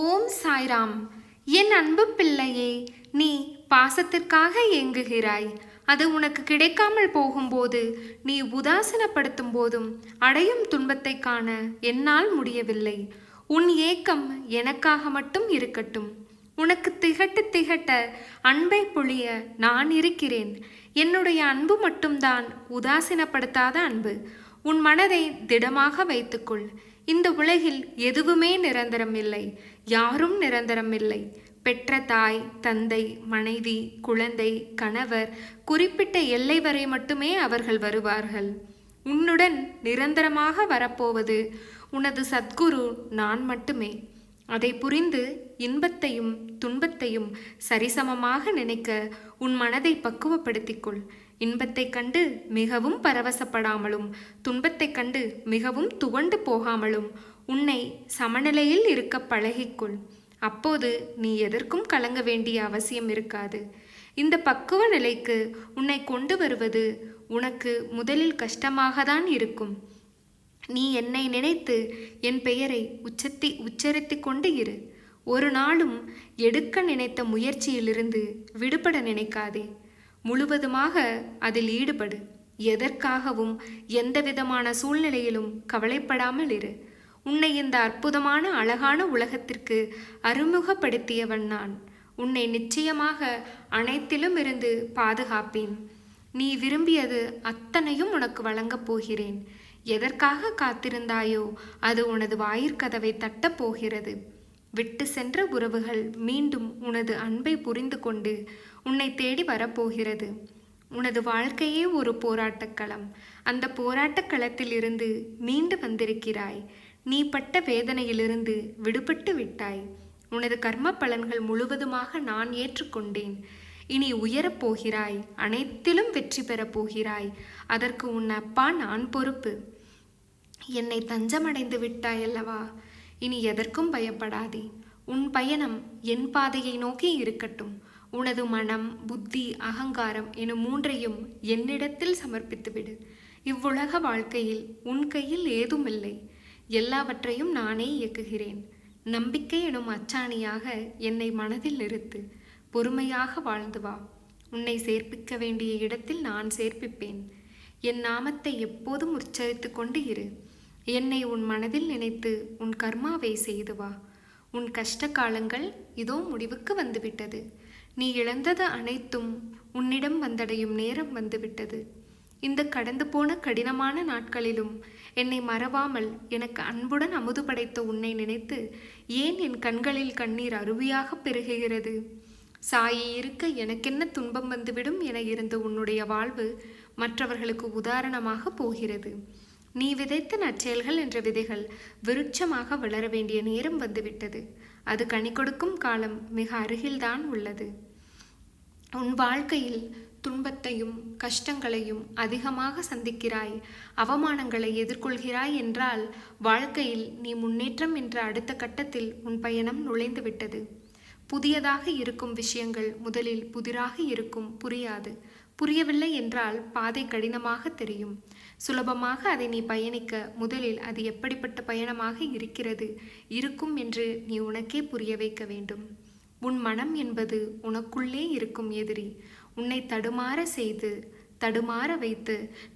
ஓம் சாய்ராம். என் அன்பு பிள்ளையே நீ பாசத்திற்காக ஏங்குகிறாய். அது உனக்கு கிடைக்காமல் போகும்போது நீ உதாசீனப்படுத்தும் போதும் அடையும் துன்பத்தை காண என்னால் முடியவில்லை. உன் ஏக்கம் எனக்காக மட்டும் இருக்கட்டும். உனக்கு திகட்ட திகட்ட அன்பை பொழிய நான் இருக்கிறேன். என்னுடைய அன்பு மட்டும்தான் உதாசீனப்படுத்தாத அன்பு. உன் மனதை திடமாக வைத்துக்கொள். இந்த உலகில் எதுவுமே நிரந்தரம் இல்லை யாரும் நிரந்தரம் இல்லை பெற்ற தாய் தந்தை மனைவி குழந்தை கணவர் குறிப்பிட்ட எல்லை வரை மட்டுமே அவர்கள் வருவார்கள். உன்னுடன் நிரந்தரமாக வரப்போவது உனது சத்குரு நான் மட்டுமே. அதை புரிந்து இன்பத்தையும் துன்பத்தையும் சரிசமமாக நினைக்க உன் மனதை பக்குவப்படுத்திக் கொள். இன்பத்தைக் கண்டு மிகவும் பரவசப்படாமலும் துன்பத்தைக் கண்டு மிகவும் துவண்டு போகாமலும் உன்னை சமநிலையில் இருக்க பழகிக்கொள். அப்போது நீ எதற்கும் கலங்க வேண்டிய அவசியம் இருக்காது. இந்த பக்குவ நிலைக்கு உன்னை கொண்டு வருவது உனக்கு முதலில் கஷ்டமாக தான் இருக்கும். நீ என்னை நினைத்து என் பெயரை உச்சத்தி உச்சரித்து கொண்டு இரு. ஒரு நாளும் எடுக்க நினைத்த முயற்சியிலிருந்து விடுபட நினைக்காதே. முழுவதுமாக அதில் ஈடுபடு. எதற்காகவும் எந்தவிதமான சூழ்நிலையிலும் கவலைப்படாமல் இரு. உன்னை இந்த அற்புதமான அழகான உலகத்திற்கு அறிமுகப்படுத்தியவன் நான். உன்னை நிச்சயமாக அனைத்திலும் இருந்து பாதுகாப்பேன். நீ விரும்பியது அத்தனையும் உனக்கு வழங்கப் போகிறேன். எதற்காக காத்திருந்தாயோ அது உனது வாயிற்கதவை தட்டப் போகிறது. விட்டு சென்ற உறவுகள் மீண்டும் உனது அன்பை புரிந்து கொண்டு உன்னை தேடி வரப்போகிறது. உனது வாழ்க்கையே ஒரு போராட்டக்களம். அந்த போராட்டக் களத்திலிருந்து மீண்டு வந்திருக்கிறாய். நீ பட்ட வேதனையிலிருந்து விடுபட்டு விட்டாய். உனது கர்ம பலன்கள் முழுவதுமாக நான் ஏற்றுக்கொண்டேன். இனி உயரப் போகிறாய். அனைத்திலும் வெற்றி பெறப் போகிறாய். அதற்கு உன் அப்பா நான் பொறுப்பு. என்னை தஞ்சமடைந்து விட்டாய் அல்லவா? இனி எதற்கும் பயப்படாதே. உன் பயணம் என் பாதையை நோக்கி இருக்கட்டும். உனது மனம் புத்தி அகங்காரம் எனும் மூன்றையும் என்னிடத்தில் சமர்ப்பித்துவிடு. இவ்வுலக வாழ்க்கையில் உன் கையில் ஏதுமில்லை. எல்லாவற்றையும் நானே இயக்குகிறேன். நம்பிக்கை எனும் அச்சாணியாக என்னை மனதில் நிறுத்து. பொறுமையாக வாழ்ந்து வா. உன்னை சேர்ப்பிக்க வேண்டிய இடத்தில் நான் சேர்ப்பிப்பேன். என் நாமத்தை எப்போதும் உச்சரித்து கொண்டு இரு. என்னை உன் மனதில் நினைத்து உன் கர்மாவை செய்து வா. உன் கஷ்ட காலங்கள் இதோ முடிவுக்கு வந்துவிட்டது. நீ இழந்தது அனைத்தும் உன்னிடம் வந்தடையும் நேரம் வந்துவிட்டது. இந்த கடந்து போன கடினமான நாட்களிலும் என்னை மறவாமல் எனக்கு அன்புடன் அமுது படைத்த உன்னை நினைத்து ஏன் என் கண்களில் கண்ணீர் அருவியாக பெருகுகிறது? சாயி இருக்க எனக்கென்ன துன்பம் வந்துவிடும் என இருந்த உன்னுடைய வாழ்வு மற்றவர்களுக்கு உதாரணமாக போகிறது. நீ விதைத்த நற்செயல்கள் என்ற விதைகள் விருட்சமாக வளர வேண்டிய நேரம் வந்துவிட்டது. அது கனி கொடுக்கும் காலம் மிக அருகில்தான் உள்ளது. உன் வாழ்க்கையில் துன்பத்தையும் கஷ்டங்களையும் அதிகமாக சந்திக்கிறாய் அவமானங்களை எதிர்கொள்கிறாய் என்றால் வாழ்க்கையில் நீ முன்னேற்றம் என்ற அடுத்த கட்டத்தில் உன் பயணம் நுழைந்துவிட்டது. புதியதாக இருக்கும் விஷயங்கள் முதலில் புதிராக இருக்கும் புரியாது. புரியவில்லை என்றால் பாதை கடினமாக தெரியும். சுலபமாக அதை நீ பயணிக்க முதலில் அது எப்படிப்பட்ட பயணமாக இருக்கிறது இருக்கும் என்று நீ உனக்கே புரிய வைக்க வேண்டும். உன் மனம் என்பது உனக்குள்ளே இருக்கும் எதிரி. உன்னை தடுமாற செய்து தடுமாற வைத்து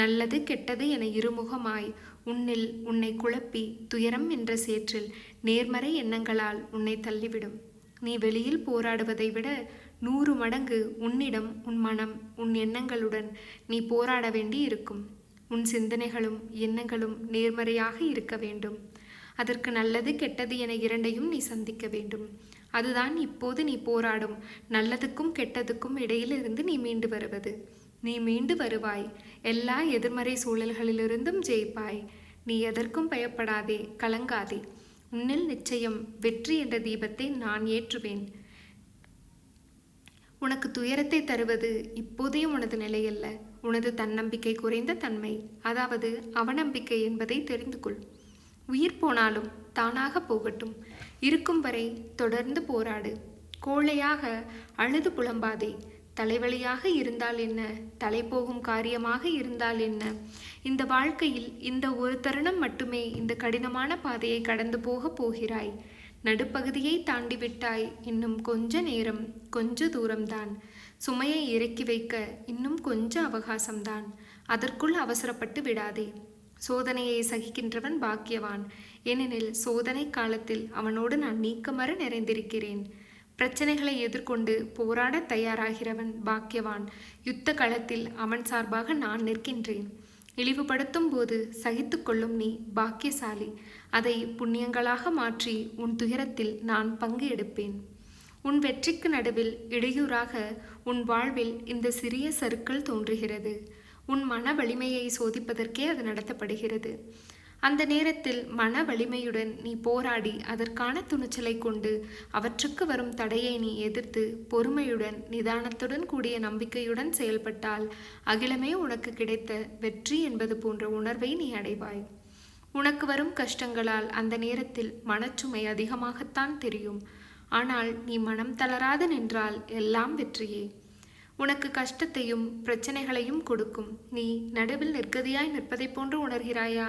நல்லது கெட்டது என இருமுகமாய் உன்னில் உன்னை குழப்பி துயரம் என்ற சேற்றில் நேர்மறை எண்ணங்களால் உன்னை தள்ளிவிடும். நீ வெளியில் போராடுவதை விட நூறு மடங்கு உன்னிடம் உன் மனம் உன் எண்ணங்களுடன் நீ போராட வேண்டி இருக்கும். உன் சிந்தனைகளும் எண்ணங்களும் நேர்மறையாக இருக்க வேண்டும். அதற்கு நல்லது கெட்டது என இரண்டையும் நீ சந்திக்க வேண்டும். அதுதான் இப்போது நீ போராடும். நல்லதுக்கும் கெட்டதுக்கும் இடையிலிருந்து நீ மீண்டு வருவது. நீ மீண்டு வருவாய். எல்லா எதிர்மறை சூழல்களிலிருந்தும் ஜெயிப்பாய். நீ எதற்கும் பயப்படாதே கலங்காதே. உன்னில் நிச்சயம் வெற்றி என்ற தீபத்தை நான் ஏற்றுவேன். உனக்கு துயரத்தை தருவது இப்போதையும் உனது நிலையல்ல. உனது தன்னம்பிக்கை குறைந்த தன்மை அதாவது அவநம்பிக்கை என்பதை தெரிந்து கொள் உயிர் போனாலும் தானாக போகட்டும். இருக்கும் வரை தொடர்ந்து போராடு. கோழையாக அழுது புலம்பாதே. தலைவலியாக இருந்தால் என்ன? தலை போகும் காரியமாக இருந்தால் என்ன? இந்த வாழ்க்கையில் இந்த ஒரு தருணம் மட்டுமே இந்த கடினமான பாதையை கடந்து போக போகிறாய். நடுப்பகுதியை தாண்டிவிட்டாய். இன்னும் கொஞ்ச நேரம் கொஞ்ச தூரம்தான். சுமையை இறக்கி வைக்க இன்னும் கொஞ்ச அவகாசம்தான். அதற்குள் அவசரப்பட்டு விடாதே. சோதனையை சகிக்கின்றவன் பாக்கியவான். ஏனெனில் சோதனை காலத்தில் அவனோடு நான் நீக்கமர நிறைந்திருக்கிறேன். பிரச்சனைகளை எதிர்கொண்டு போராட தயாராகிறவன் பாக்கியவான். யுத்த களத்தில் அவன் சார்பாக நான் நிற்கின்றேன். இழிவுபடுத்தும் போது சகித்து கொள்ளும் நீ பாக்கியசாலி. அதை புண்ணியங்களாக மாற்றி உன் துயரத்தில் நான் பங்கு எடுப்பேன். உன் வெற்றிக்கு நடுவில் இடையூறாக உன் வாழ்வில் இந்த சிறிய சருக்கள் தோன்றுகிறது. உன் மன வலிமையை சோதிப்பதற்கே அது நடத்தப்படுகிறது. அந்த நேரத்தில் மன வலிமையுடன் நீ போராடி அதற்கான துணிச்சலை கொண்டு அவற்றுக்கு வரும் தடையை நீ எதிர்த்து பொறுமையுடன் நிதானத்துடன் கூடிய நம்பிக்கையுடன் செயல்பட்டால் அகிலமே உனக்கு கிடைத்த வெற்றி என்பது போன்ற உணர்வை நீ அடைவாய். உனக்கு வரும் கஷ்டங்களால் அந்த நேரத்தில் மனச்சுமை அதிகமாகத்தான் தெரியும். ஆனால் நீ மனம் தளராது நின்றால் எல்லாம் வெற்றியே. உனக்கு கஷ்டத்தையும் பிரச்சனைகளையும் கொடுக்கும். நீ நடுவில் நிற்கதியாய் நிற்பதைப் போன்று உணர்கிறாயா?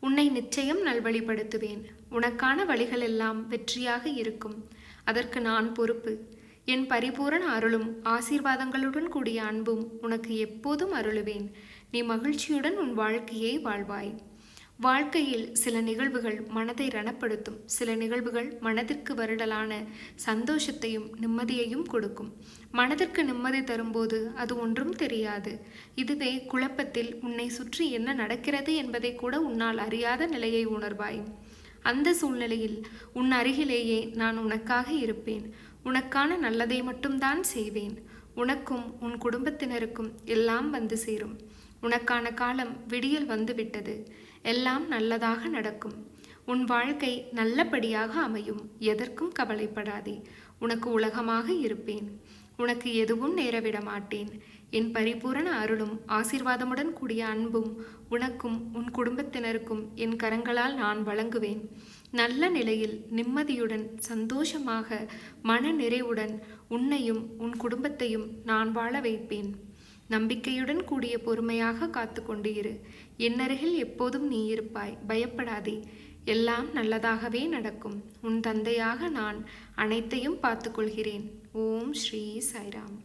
உன்னை நிச்சயம் நல்வழிப்படுத்துவேன். உனக்கான வழிகள் எல்லாம் வெற்றியாக இருக்கும். அதற்கு நான் பொறுப்பு. என் பரிபூரண அருளும் ஆசீர்வாதங்களுடன் கூடிய அன்பும் உனக்கு எப்போதும் அருளுவேன். நீ மகிழ்ச்சியுடன் உன் வாழ்க்கையை வாழ்வாய். வாழ்க்கையில் சில நிகழ்வுகள் மனதை ரணப்படுத்தும். சில நிகழ்வுகள் மனதிற்கு வருடலான சந்தோஷத்தையும் நிம்மதியையும் கொடுக்கும். மனதிற்கு நிம்மதி தரும்போது அது ஒன்றும் தெரியாது. இதுவே குழப்பத்தில் உன்னை சுற்றி என்ன நடக்கிறது என்பதை கூட உன்னால் அறியாத நிலையை உணர்வாய். அந்த சூழ்நிலையில் உன் அருகிலேயே நான் உனக்காக இருப்பேன். உனக்கான நல்லதை மட்டும்தான் செய்வேன். உனக்கும் உன் குடும்பத்தினருக்கும் எல்லாம் வந்து சேரும். உனக்கான காலம் விடியல் வந்துவிட்டது. எல்லாம் நல்லதாக நடக்கும். உன் வாழ்க்கை நல்லபடியாக அமையும். எதற்கும் கவலைப்படாதே. உனக்கு உலகமாக இருப்பேன். உனக்கு எதுவும் நேரவிட மாட்டேன். என் பரிபூரண அருளும் ஆசீர்வாதமுடன் கூடிய அன்பும் உனக்கும் உன் குடும்பத்தினருக்கும் என் கரங்களால் நான் வழங்குவேன். நல்ல நிலையில் நிம்மதியுடன் சந்தோஷமாக மன நிறைவுடன் உன்னையும் உன் குடும்பத்தையும் நான் வாழ வைப்பேன். நம்பிக்கையுடன் கூடிய பொறுமையாக காத்து கொண்டு இரு. என்னருகில் எப்போதும் நீ இருப்பாய். பயப்படாதே. எல்லாம் நல்லதாகவே நடக்கும். உன் தந்தையாக நான் அனைத்தையும் பார்த்துக்கொள்கிறேன். ஓம் ஸ்ரீ சாய்ராம்.